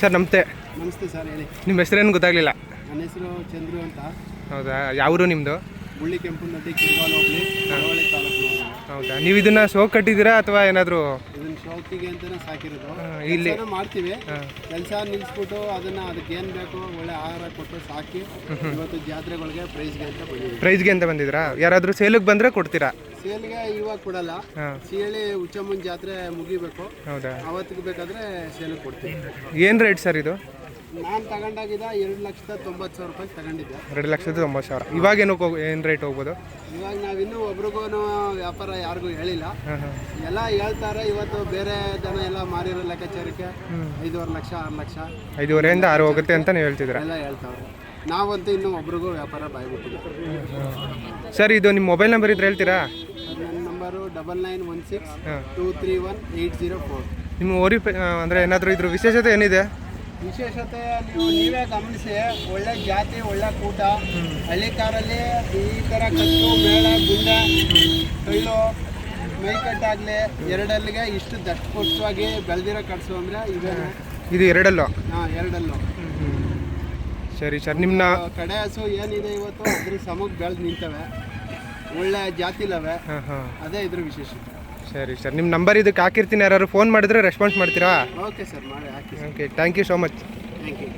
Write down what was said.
Sir ನಮಸ್ತೆ. ನಮಸ್ತೆ sir ಹೇಳಿ. ನಿಮ್ಮ ಹೆಸರೇನು ಗೊತ್ತಾಗಲಿಲ್ಲ. ನನ್ನ ಹೆಸರು ಚಂದ್ರು ಅಂತ. ಹೌದಾ? ಯಾವರು ನಿಮ್ಮದು ಮುಳ್ಳಿ ನದಿ ಕಿರ್ಗಾಲ್ ಹೋಗ್ಲಿ ಕರಾವಳಿ ತಾಲೂಕು ಹೌದಾ? ನೀವು ಇದನ್ನ ಶೋ ಕಟ್ಟಿದ್ದೀರಾ ಅಥವಾ ಏನಾದರೂ ಇದನ್ನ ಶೋಕಿಗೆ ಅಂತಾನೆ ಸಾಕಿರೋದು. ಇಲ್ಲಿ- ಕೆಲ್ಸನ ಮಾಡ್ತೀವಿ. ಕೆಲಸ ನಿಲ್ಲಿಸ್ಬಿಟ್ಟು ಅದನ್ನ ಅದಕ್ಕೆ ಏನು ಬೇಕು ಒಳ್ಳೆ ಆಹಾರ ಕೊಟ್ಟು ಸಾಕಿ ಇವತ್ತು ಜಾತ್ರೆಗಳಿಗೆ ಪ್ರೈಸ್ಗೆ ಅಂತ ಬಂದಿದ್ದೀವಿ. ಪ್ರೈಸ್ಗೆ ಅಂತ ಬಂದಿದ್ದೀರಾ? ಯಾರಾದರೂ ಸೇಲಿಗೆ ಬಂದರೆ ಕೊಡ್ತೀರಾ? ಸೇಲ್ಗೆ ಇವಾಗ ಕೊಡಲ್ಲ. ಸೇಳಿ ಹುಚ್ಚಮ್ಮನ ಜಾತ್ರೆ ಮುಗಿಬೇಕು. ಹೌದಾ? ಅವತ್ತಿಗೆ ಬೇಕಾದ್ರೆ ಸೇಲ್ ಕೊಡ್ತೀನಿ. ಏನು ರೇಟ್ ಸರ್ ಇದು? ನಾನು ತಗೊಂಡಾಗಿದ್ದ ಎರಡು ಲಕ್ಷದ ತೊಂಬತ್ತು ಸಾವಿರ ರೂಪಾಯಿ ತಗೊಂಡಿದ್ದೆ. ಎರಡು ಲಕ್ಷದ ತೊಂಬತ್ತು ಸಾವಿರ. ಇವಾಗ ಏನು ಏನು ರೇಟ್ ಹೋಗ್ಬೋದು? ಇವಾಗ ನಾವಿನ್ನೂ ಒಬ್ರಿಗೂ ವ್ಯಾಪಾರ ಯಾರಿಗೂ ಹೇಳಿಲ್ಲ. ಎಲ್ಲ ಹೇಳ್ತಾರೆ ಇವತ್ತು ಬೇರೆ ಜನ ಎಲ್ಲ ಮಾರಿರೋ ಲೆಕ್ಕಾಚಾರಕ್ಕೆ ಐದೂವರೆ ಲಕ್ಷ ಆರು ಲಕ್ಷ. ಐದೂವರೆಯಿಂದ ಆರು ಹೋಗುತ್ತೆ ಅಂತ ನೀವು ಹೇಳ್ತಿದ್ದೀರಾ? ಎಲ್ಲ ಹೇಳ್ತಾವ್ರೆ. ನಾವಂತೂ ಇನ್ನೂ ಒಬ್ರಿಗೂ ವ್ಯಾಪಾರ ಬಾಯ್ಬಿಟ್ಟಿಲ್ಲ ಸರ್ ಇದು ನಿಮ್ಮ ಮೊಬೈಲ್ ನಂಬರ್ ಇದ್ರೆ ಹೇಳ್ತೀರಾ? Double nine one six two three one eight zero four ನಿಮ್ಮ ಓರಿ ಅಂದರೆ ಏನಾದರೂ ಇದ್ರ ವಿಶೇಷತೆ ಏನಿದೆ? ವಿಶೇಷತೆ ನೀವು ನೀವೇ ಗಮನಿಸಿ ಒಳ್ಳೆ ಜಾತಿ ಒಳ್ಳೆ ಕೂಟ ಹಳ್ಳಿ ಕಾರಲ್ಲಿ ಈ ಥರ ಕಟ್ಟು ಮೇಳ ಗುಂಡ ಕಳ್ಳು ಮೈಕಟ್ಟಾಗಲಿ ಎರಡಲ್ಲಿಗೆ ಇಷ್ಟು ದಷ್ಟಪುಷ್ಟವಾಗಿ ಬೆಳೆದಿರೋ ಕಟ್ಸು ಅಂದರೆ ಇದೆ ಇದು ಎರಡಲ್ಲೋ? ಹಾಂ ಎರಡಲ್ಲೋ. ಸರಿ ಸರ್ ನಿಮ್ಮ ಕಡೆ ಹಸು ಏನಿದೆ ಇವತ್ತು ಅದ್ರ ಸಮಕ್ಕೆ ಬೆಳೆದು ನಿಂತವೆ. ಒಳ್ಳೆ ಜಾತಿಲವೆ. ಹಾಂ ಹಾಂ. ಅದೇ ಇದ್ರ ವಿಶೇಷತೆ ಸರಿ ಸರ್. ನಿಮ್ಮ ನಂಬರ್ ಇದಕ್ಕೆ ಹಾಕಿರ್ತೀನಿ ಯಾರು ಫೋನ್ ಮಾಡಿದ್ರೆ ರೆಸ್ಪಾನ್ಸ್ ಮಾಡ್ತೀರಾ? ಓಕೆ ಸರ್ ಮಾಡಿ ಹಾಕಿ okay thank you so much thank you